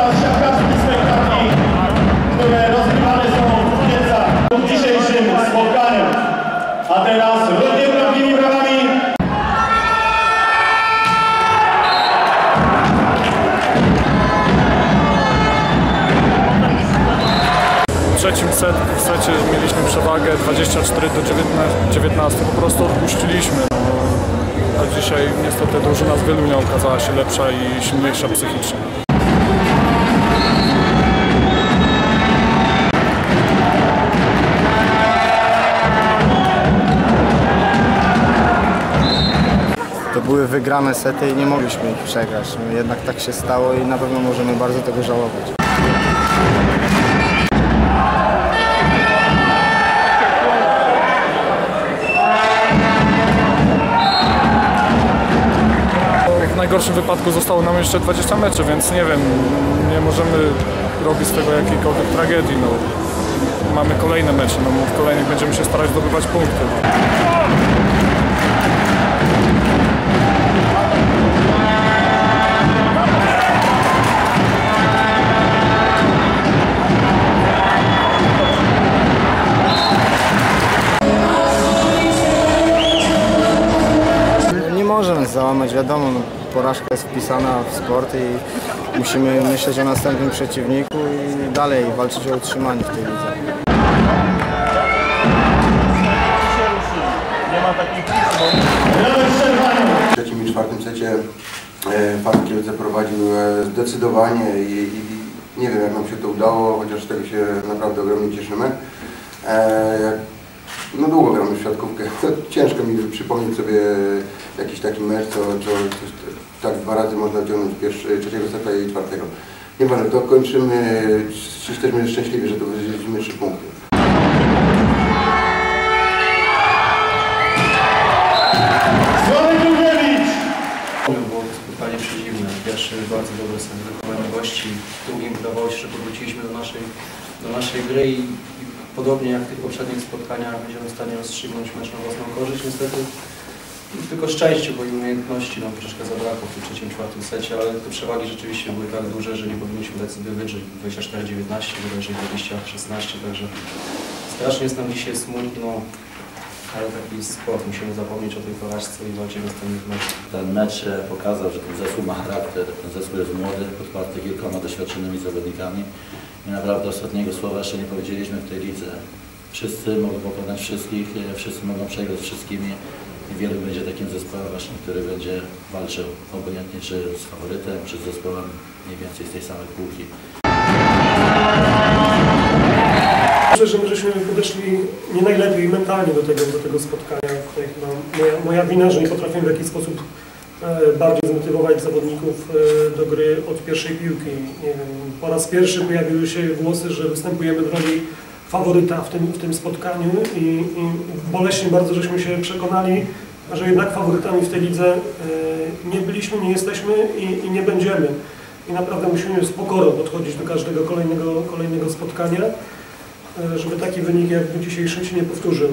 Siatkarski spektakli, które rozgrywane są w Kielcach w dzisiejszym spotkaniu. A teraz równie prawdziwymi brawami W trzecim set, w secie mieliśmy przewagę 24 do 19, 19 po prostu odpuściliśmy. A dzisiaj niestety drużyna z Wielunia okazała się lepsza i silniejsza psychicznie. Były wygrane sety i nie mogliśmy ich przegrać. No, jednak tak się stało i na pewno możemy bardzo tego żałować. W najgorszym wypadku zostało nam jeszcze 20 meczy, więc nie wiem, nie możemy robić z tego jakiejkolwiek tragedii. No. Mamy kolejne mecze, no, w kolejnych będziemy się starać zdobywać punkty. Nie może nas załamać, wiadomo, no, porażka jest wpisana w sport i musimy myśleć o następnym przeciwniku i dalej walczyć o utrzymanie w tej lidze. w trzecim i czwartym secie e, Pan Kielce prowadził e, zdecydowanie i, i nie wiem jak nam się to udało, chociaż tego się naprawdę ogromnie cieszymy. E, no długo gramy w siatkówkę, ciężko mi przypomnieć sobie jakiś taki mecz, co, co coś tak dwa razy można wciągnąć pierwszy, trzeciego seta i czwartego. Nieważne, to kończymy, jesteśmy szczęśliwi, że to wyzwoliliśmy trzy punkty. Było to spotkanie przeciwne. Pierwszy bardzo dobry sen wykonania gości, w drugim wydawało się, że powróciliśmy do naszej, do naszej gry i, i podobnie jak w tych poprzednich spotkaniach będziemy w stanie rozstrzygnąć mecz na własną korzyść. Niestety tylko szczęście, bo i umiejętności nam troszkę zabrakło w tym trzecim, czwartym secie, ale te przewagi rzeczywiście były tak duże, że nie powinniśmy dać sobie wydrzeć 24-19, wyraźnie 20-16, także strasznie jest nam dzisiaj smutno, ale taki jest sport, musimy zapomnieć o tej porażce i walczymy z tym meczem. Ten mecz e, pokazał, że ten zespół ma charakter, ten zespół jest młody, podparty kilkoma doświadczonymi zawodnikami i naprawdę ostatniego słowa jeszcze nie powiedzieliśmy w tej lidze. Wszyscy mogą pokonać wszystkich, e, wszyscy mogą przegrać wszystkimi i wielu będzie takim zespołem właśnie, który będzie walczył obojętnie czy z faworytem, czy z zespołem mniej więcej z tej samej półki. Myślę, że my podeszli nie najlepiej mentalnie do tego, do tego spotkania. Tutaj moja, moja wina, że nie potrafimy w jakiś sposób bardziej zmotywować zawodników e, do gry od pierwszej piłki. Po raz pierwszy pojawiły się głosy, że występujemy w roli faworyta w tym, w tym spotkaniu i, i boleśnie bardzo żeśmy się przekonali, że jednak faworytami w tej lidze e, nie byliśmy, nie jesteśmy i, i nie będziemy. I naprawdę musimy z pokorą podchodzić do każdego kolejnego, kolejnego spotkania e, żeby taki wynik jak dzisiejszy się nie powtórzył.